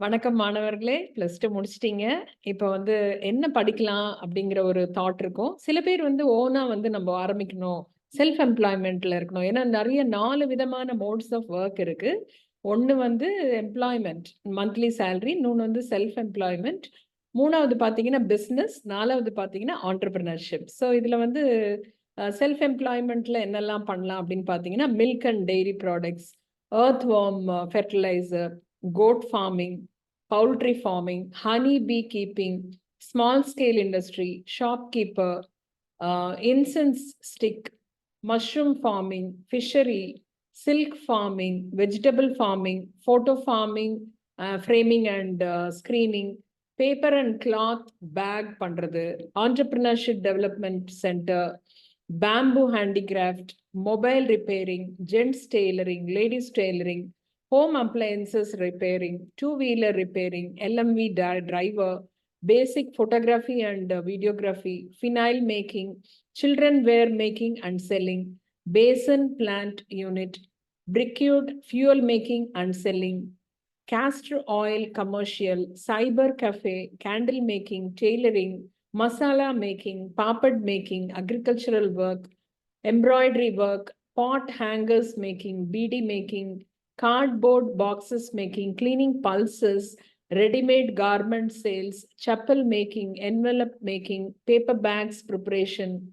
வணக்கம் மாணவர்களே plus two முடிச்சிட்டிங்க. இப்போ வந்து என்ன படிக்கலாம் அப்படிங்கிற ஒரு தாட் இருக்கும். சில பேர் வந்து ஓனாக வந்து நம்ம ஆரம்பிக்கணும் செல்ஃப் எம்ப்ளாய்மெண்ட்டில் இருக்கணும். ஏன்னா நிறைய நாலு விதமான மோட்ஸ் ஆஃப் ஒர்க் இருக்குது ஒன்று வந்து எம்ப்ளாய்மெண்ட் மந்த்லி சேலரி இன்னொன்று வந்து செல்ஃப் எம்ப்ளாய்மெண்ட் மூணாவது பார்த்தீங்கன்னா பிஸ்னஸ் நாலாவது பார்த்தீங்கன்னா ஆண்டர்பிரினர்ஷிப் ஸோ இதில் வந்து செல்ஃப் எம்ப்ளாய்மெண்ட்டில் என்னெல்லாம் பண்ணலாம் அப்படின்னு பார்த்தீங்கன்னா milk and dairy products earthworm fertiliser goat farming, poultry farming, honey beekeeping, small scale industry, shopkeeper, uh, incense stick, mushroom farming, fishery, silk farming, vegetable farming, photo farming, uh, framing and uh, screening, paper and cloth bag pandrathu, entrepreneurship development center, bamboo handicraft, mobile repairing, gents tailoring, ladies tailoring, home appliances repairing, two-wheeler repairing, LMV driver, basic photography and videography, phenyl making, children wear making and selling, basin plant unit, brickyard fuel making and selling, castor oil commercial, cyber cafe, candle making, tailoring, masala making, papad making, agricultural work, embroidery work, pot hangers making, beady making, cardboard boxes making, cleaning pulses, ready-made garment sales, chapel making, envelope making, paper bags preparation,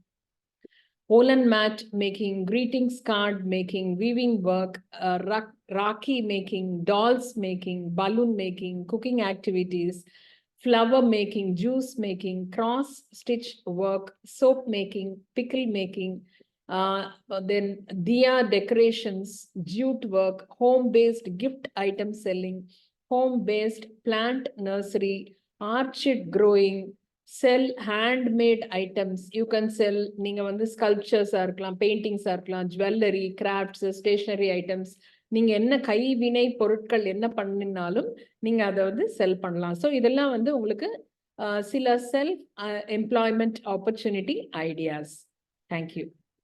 woolen mat making, greetings card making, weaving work, uh, rak- rakhi making, dolls making, balloon making, cooking activities, flower making, juice making, cross stitch work, soap making, pickle making, Uh, uh, then diya decorations, jute work, home-based gift item selling, home-based plant nursery, orchid growing, sell handmade items. You can sell நீங்க வந்து ஸ்கல்ப்சர்ஸா இருக்கலாம், பெயிண்டிங்ஸாக இருக்கலாம், jewellery, crafts, stationery items. நீங்க என்ன கைவினை பொருட்கள் என்ன பண்ணினாலும் நீங்க அதை வந்து செல் பண்ணலாம். ஸோ இதெல்லாம் வந்து உங்களுக்கு uh, சில self employment opportunity ideas. Thank you